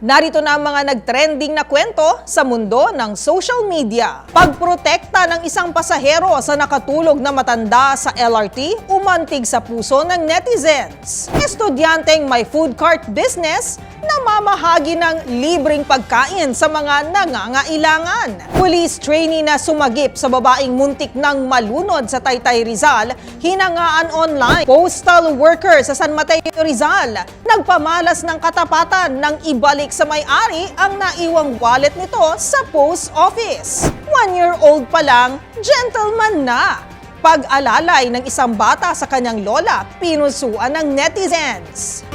Narito na ang mga nagtrending na kwento sa mundo ng social media. Pagprotekta ng isang pasahero sa nakatulog na matanda sa LRT, umantig sa puso ng netizens. Estudyanteng may food cart business namamahagi ng libreng pagkain sa mga nangangailangan. Police trainee na sumagip sa babaeng muntik ng malunod sa Taytay Rizal, hinangaan online. Postal worker sa San Mateo Rizal, nagpamalas ng katapatan nang ibalik sa may-ari ang naiwang wallet nito sa post office. One-year-old pa lang, gentleman na. Pag-alalay ng isang bata sa kanyang lola, pinusuan ng netizens.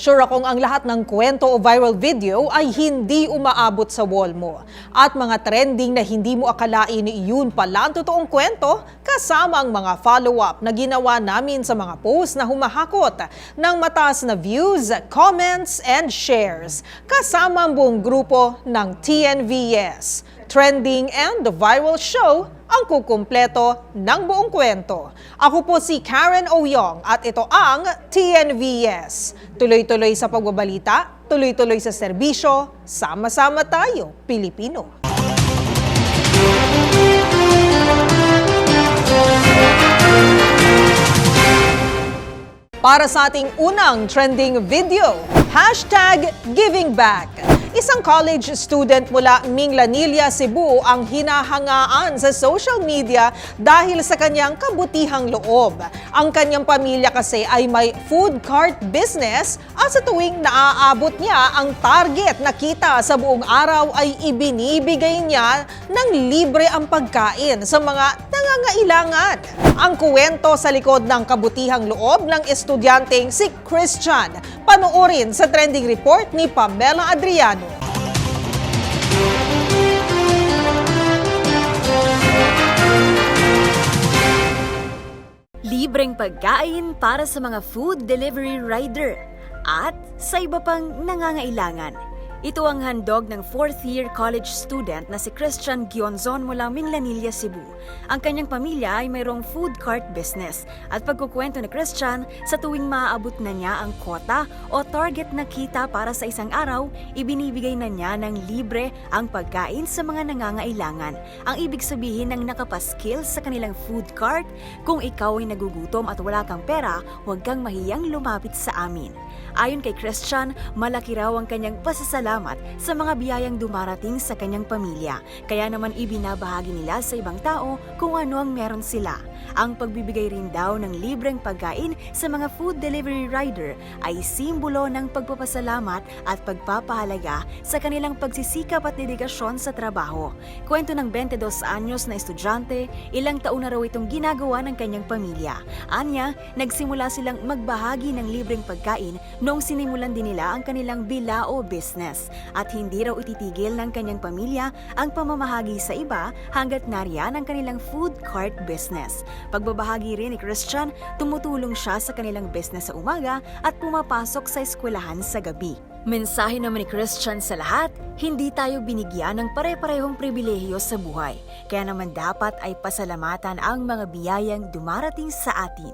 Sure akong ang lahat ng kwento o viral video ay hindi umaabot sa wall mo. At mga trending na hindi mo akalain iyon pala ang totoong kwento kasama ang mga follow-up na ginawa namin sa mga post na humahakot ng mataas na views, comments, and shares. Kasama ang buong grupo ng TNVS. Trending and the viral show ang kukumpleto ng buong kwento. Ako po si Karen Oyong at ito ang TNVS. Tuloy-tuloy sa pagbabalita, tuloy-tuloy sa serbisyo, sama-sama tayo, Pilipino. Para sa ating unang trending video, hashtag giving back. Isang college student mula Minglanilla, Cebu ang hinahangaan sa social media dahil sa kanyang kabutihang loob. Ang kanyang pamilya kasi ay may food cart business at sa tuwing naaabot niya ang target na kita sa buong araw ay ibinibigay niya ng libre ang pagkain sa mga nangangailangan. Ang kuwento sa likod ng kabutihang loob ng estudyanteng si Christian. Panoorin sa trending report ni Pamela Adriano. Libreng pagkain para sa mga food delivery rider at sa iba pang nangangailangan. Ito ang handog ng fourth-year college student na si Christian Gionzon mula Minglanilla, Cebu. Ang kanyang pamilya ay mayroong food cart business at pagkukwento ni Christian, sa tuwing maaabot na niya ang quota o target na kita para sa isang araw, ibinibigay na niya ng libre ang pagkain sa mga nangangailangan. Ang ibig sabihin ng nakapaskil sa kanilang food cart, kung ikaw ay nagugutom at wala kang pera, huwag kang mahiyang lumapit sa amin. Ayon kay Christian, malaki raw ang kanyang pasasalamat sa mga biyayang dumarating sa kanyang pamilya. Kaya naman ibinabahagi nila sa ibang tao kung ano ang meron sila. Ang pagbibigay rin daw ng libreng pagkain sa mga food delivery rider ay simbolo ng pagpapasalamat at pagpapahalaga sa kanilang pagsisikap at dedikasyon sa trabaho. Kwento ng 22 anyos na estudyante, ilang taon na raw itong ginagawa ng kanyang pamilya. Anya, nagsimula silang magbahagi ng libreng pagkain noong sinimulan din nila ang kanilang bilao business at hindi raw ititigil ng kanyang pamilya ang pamamahagi sa iba hanggat nariyan ang kanilang food cart business. Pagbabahagi rin ni Christian, tumutulong siya sa kanilang business sa umaga at pumapasok sa eskwelahan sa gabi. Mensahe naman ni Christian sa lahat, hindi tayo binigyan ng pare-parehong pribilehiyo sa buhay. Kaya naman dapat ay pasalamatan ang mga biyayang dumarating sa atin.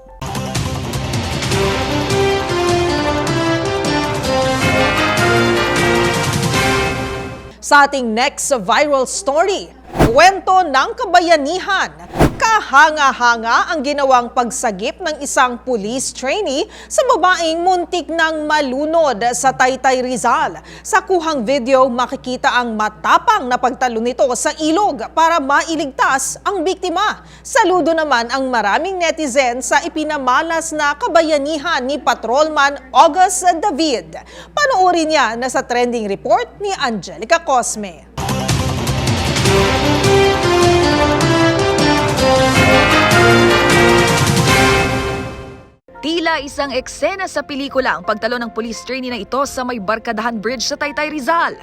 Sa ating next viral story, kwento ng kabayanihan. Kahanga-hanga ang ginawang pagsagip ng isang police trainee sa babaeng muntik ng malunod sa Taytay Rizal. Sa kuhang video, makikita ang matapang na pagtalo nito sa ilog para mailigtas ang biktima. Saludo naman ang maraming netizen sa ipinamalas na kabayanihan ni Patrolman August David. Panoorin niya na sa trending report ni Angelica Cosme. Tila isang eksena sa pelikula ang pagtalo ng police trainee na ito sa may Barkadahan Bridge sa Taytay Rizal.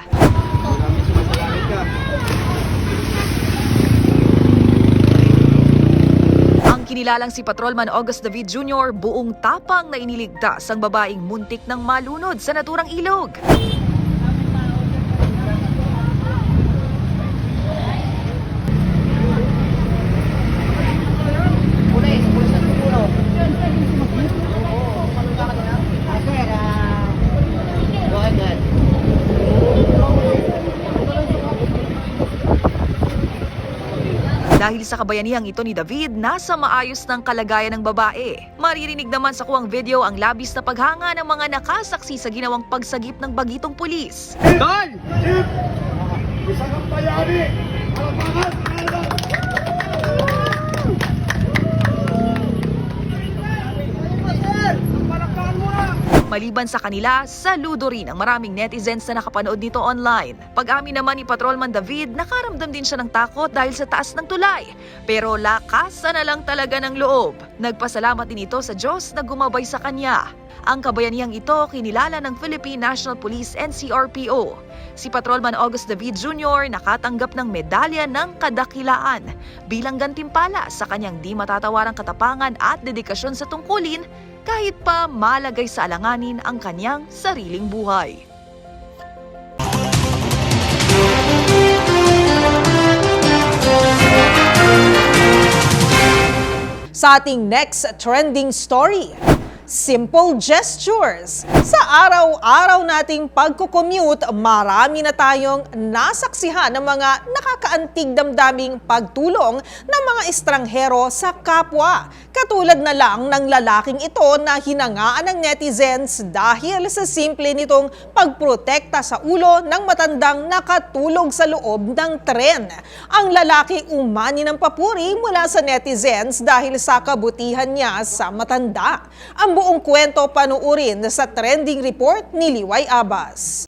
Ang kinilalang si Patrolman August David Jr. buong tapang na iniligtas ang babaeng muntik ng malunod sa naturang ilog. Dahil sa kabayanihang ito ni David, nasa maayos ng kalagayan ng babae. Maririnig naman sa kuwang video ang labis na paghanga ng mga nakasaksi sa ginawang pagsagip ng bagitong pulis. Don! Isa kang bayani! Alamangan! Alamangan! Maliban sa kanila, saludo rin ang maraming netizens na nakapanood nito online. Pag-amin naman ni Patrolman David, nakaramdam din siya ng takot dahil sa taas ng tulay. Pero lakasan na lang talaga ng loob. Nagpasalamat din ito sa Diyos na gumabay sa kanya. Ang kabayanihang ito kinilala ng Philippine National Police NCRPO. Si Patrolman August David Jr. nakatanggap ng medalya ng kadakilaan bilang gantimpala sa kanyang di matatawarang katapangan at dedikasyon sa tungkulin kahit pa malagay sa alanganin ang kanyang sariling buhay. Sa ating next trending story, simple gestures. Sa araw-araw nating pagkukommute, marami na tayong nasaksihan ng mga nakakaantig damdaming pagtulong ng mga estranghero sa kapwa. Katulad na lang ng lalaking ito na hinangaan ng netizens dahil sa simple nitong pagprotekta sa ulo ng matandang nakatulog sa loob ng tren. Ang lalaki umani ng papuri mula sa netizens dahil sa kabutihan niya sa matanda. Ang buong kwento panuurin sa trending report ni Liway Abbas.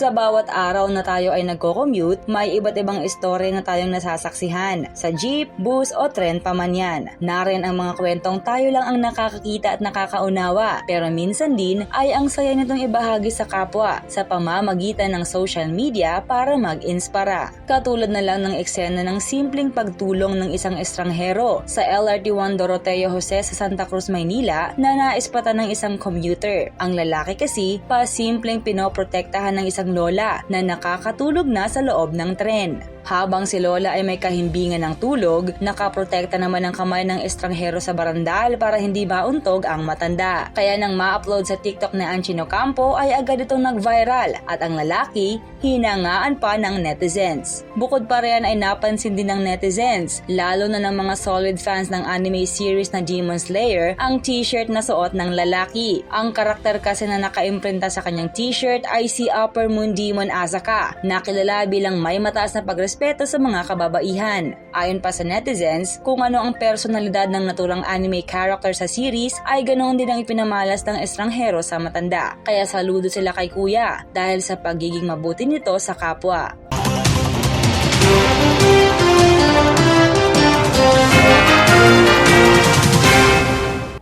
Sa bawat araw na tayo ay nagko-commute, may iba't ibang istorya na tayong nasasaksihan. Sa jeep, bus o tren pa man yan. Narin ang mga kwentong tayo lang ang nakakakita at nakakaunawa. Pero minsan din ay ang saya nitong ibahagi sa kapwa sa pamamagitan ng social media para mag-inspira. Katulad na lang ng eksena ng simpleng pagtulong ng isang estranghero sa LRT1 Doroteo Jose sa Santa Cruz, Maynila na naispatan ng isang commuter. Ang lalaki kasi pasimpleng pinoprotektahan ng isang lola na nakakatulog na sa loob ng tren. Habang si Lola ay may kahimbingan ng tulog, nakaprotekta naman ang kamay ng estranghero sa barandal para hindi mauntog ang matanda. Kaya nang ma-upload sa TikTok na Anchino Campo ay agad itong nag-viral at ang lalaki hinangaan pa ng netizens. Bukod pa riyan ay napansin din ng netizens, lalo na ng mga solid fans ng anime series na Demon Slayer, ang t-shirt na suot ng lalaki. Ang karakter kasi na nakaimprinta sa kanyang t-shirt ay si Upper Moon Demon Asaka, na kilala bilang may mataas na pagrespeto sa mga kababaihan. Ayon pa sa netizens, kung ano ang personalidad ng naturang anime character sa series ay ganoon din ang ipinamalas ng estranghero sa matanda. Kaya saludo sila kay kuya dahil sa pagiging mabuti nito sa kapwa.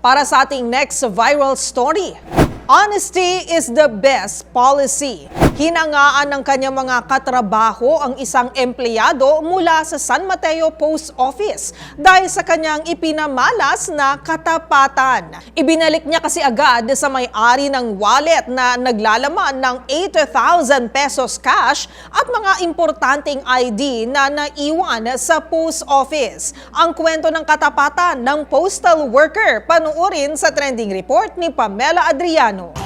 Para sa ating next viral story, Honesty is the best policy. Hinangaan ng kanyang mga katrabaho ang isang empleyado mula sa San Mateo Post Office dahil sa kanyang ipinamalas na katapatan. Ibinalik niya kasi agad sa may-ari ng wallet na naglalaman ng 80,000 pesos cash at mga importanteng ID na naiwan sa post office. Ang kwento ng katapatan ng postal worker panuorin sa trending report ni Pamela Adriano.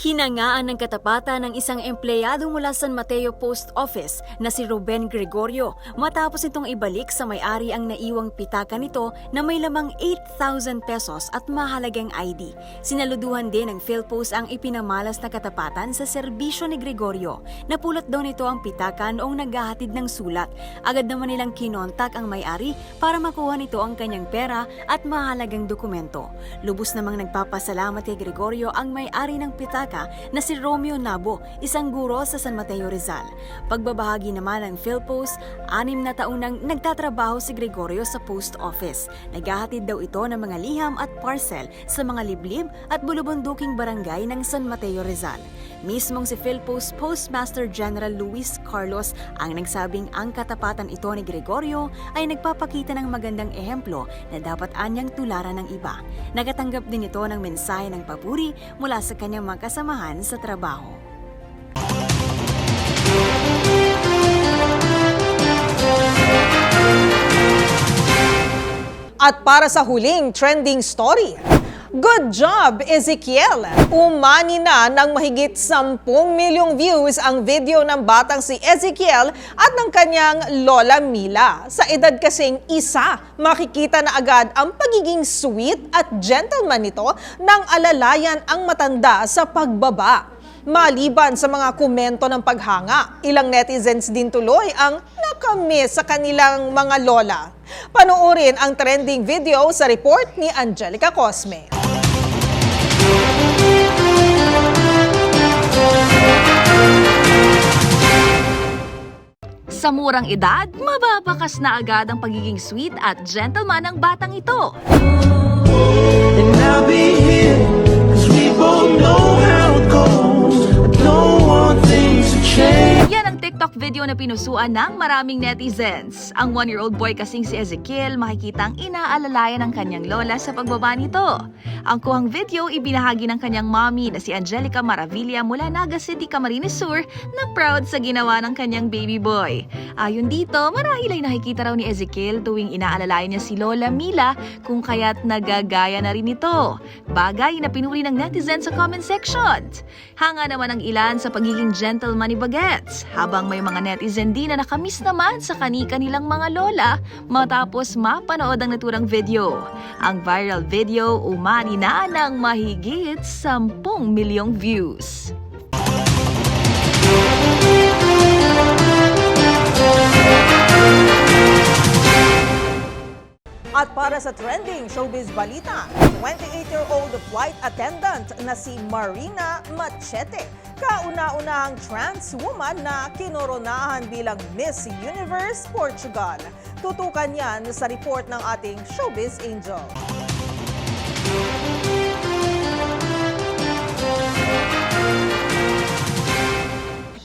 Hinangaan ng katapatan ng isang empleyado mula San Mateo Post Office na si Ruben Gregorio matapos itong ibalik sa may-ari ang naiwang pitaka nito na may lamang 8,000 pesos at mahalagang ID. Sinaluduhan din ng PhilPost ang ipinamalas na katapatan sa serbisyo ni Gregorio. Napulot daw nito ang pitaka noong naghahatid ng sulat. Agad naman nilang kinontak ang may-ari para makuha nito ang kanyang pera at mahalagang dokumento. Lubos namang nagpapasalamat kay Gregorio ang may-ari ng pitaka na si Romeo Nabo, isang guro sa San Mateo Rizal. Pagbabahagi naman ng PhilPost, anim na taon nagtatrabaho si Gregorio sa post office. Naghahatid daw ito ng mga liham at parcel sa mga liblib at bulubunduking barangay ng San Mateo Rizal. Mismong si PhilPost Postmaster General Luis Carlos ang nagsabing ang katapatan ito ni Gregorio ay nagpapakita ng magandang ehemplo na dapat anyang tularan ng iba. Nagatanggap din ito ng mensahe ng papuri mula sa kanyang mga kasamahan sa trabaho. At para sa huling trending story, Good job, Ezekiel! Umani na ng mahigit 10 milyong views ang video ng batang si Ezekiel at ng kanyang lola Mila. Sa edad kasing isa, makikita na agad ang pagiging sweet at gentleman nito nang alalayan ang matanda sa pagbaba. Maliban sa mga komento ng paghanga, ilang netizens din tuloy ang nakamiss sa kanilang mga lola. Panoorin ang trending video sa report ni Angelica Cosme. Sa murang edad, mababakas na agad ang pagiging sweet at gentleman ng batang ito. And I'll be here, cause we both know how it goes. I don't want to TikTok video na pinusuan ng maraming netizens. Ang one-year-old boy kasing si Ezekiel makikitang inaalalayan ng kanyang lola sa pagbaba nito. Ang kuhang video ibinahagi ng kanyang mommy na si Angelica Maravilla mula Naga City, Camarines Sur na proud sa ginawa ng kanyang baby boy. Ayon dito, marahil ay nakikita raw ni Ezekiel tuwing inaalalayan niya si Lola Mila kung kaya't nagagaya na rin ito. Bagay na pinuri ng netizens sa comment section. Hanga naman ang ilan sa pagiging gentleman ni Bagets, habang may mga netizen din na nakamiss naman sa kanika nilang mga lola matapos mapanood ang naturang video. Ang viral video umani na ng mahigit 10 milyong views. At para sa trending showbiz balita, 28-year-old flight attendant na si Marina Machete, kauna-unahang trans woman na kinoronahan bilang Miss Universe Portugal. Tutukan yan sa report ng ating showbiz angel.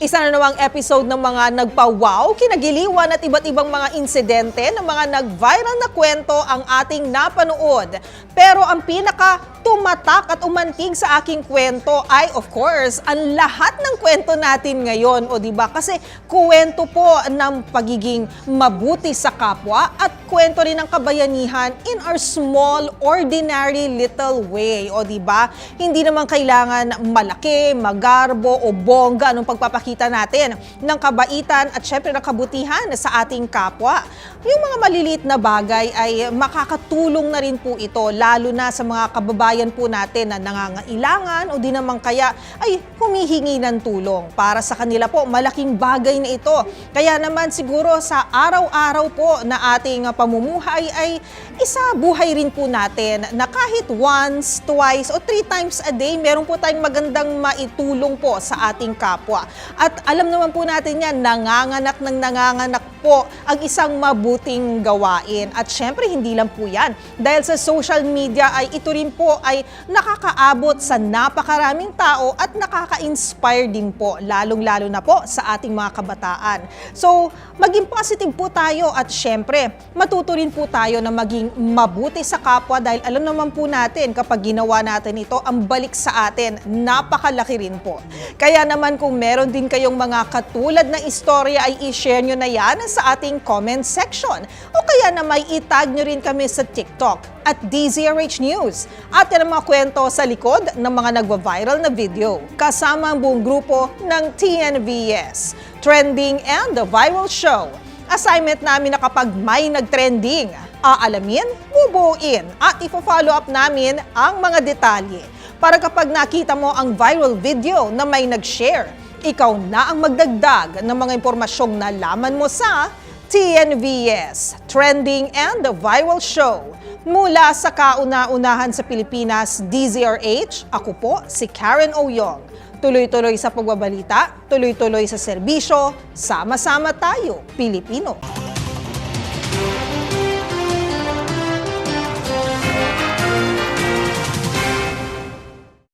Isa na namang episode ng mga nagpa-wow, kinagiliwan at iba't ibang mga insidente ng mga nag-viral na kwento ang ating napanood. Pero ang pinaka tumatak at umantig sa aking kwento ay of course ang lahat ng kwento natin ngayon o di ba kasi kwento po ng pagiging mabuti sa kapwa at kwento rin ng kabayanihan in our small ordinary little way o di ba hindi naman kailangan malaki magarbo o bongga anong pagpapakita natin ng kabaitan at syempre ng kabutihan sa ating kapwa yung mga maliliit na bagay ay makakatulong na rin po ito lalo na sa mga kababayan po natin na nangangailangan o di naman kaya ay humihingi ng tulong. Para sa kanila po, malaking bagay na ito. Kaya naman siguro sa araw-araw po na ating pamumuhay ay isa buhay rin po natin na kahit once, twice o three times a day, meron po tayong magandang maitulong po sa ating kapwa. At alam naman po natin yan, nanganganak ng nanganganak po ang isang mabuting gawain. At syempre, hindi lang po yan. Dahil sa social media ay ito rin po ay nakakaabot sa napakaraming tao at nakaka-inspire din po, lalong-lalo na po sa ating mga kabataan. So, maging positive po tayo at syempre, matuto rin po tayo na maging mabuti sa kapwa dahil alam naman po natin kapag ginawa natin ito, ang balik sa atin, napakalaki rin po. Kaya naman kung meron din kayong mga katulad na istorya ay i-share nyo na yan sa ating comment section o kaya na may itag nyo rin kami sa TikTok at DZRH News at yan ang mga kwento sa likod ng mga nagwa-viral na video kasama ang buong grupo ng TNVS, Trending and the Viral Show. Assignment namin na kapag may nag-trending, aalamin, bubuuin at ipo-follow up namin ang mga detalye para kapag nakita mo ang viral video na may nag-share, ikaw na ang magdagdag ng mga impormasyong nalaman mo sa TNVS, Trending and Viral Show. Mula sa kauna-unahan sa Pilipinas, DZRH, ako po si Karen Oyong. Tuloy-tuloy sa pagbabalita, tuloy-tuloy sa serbisyo, sama-sama tayo, Pilipino.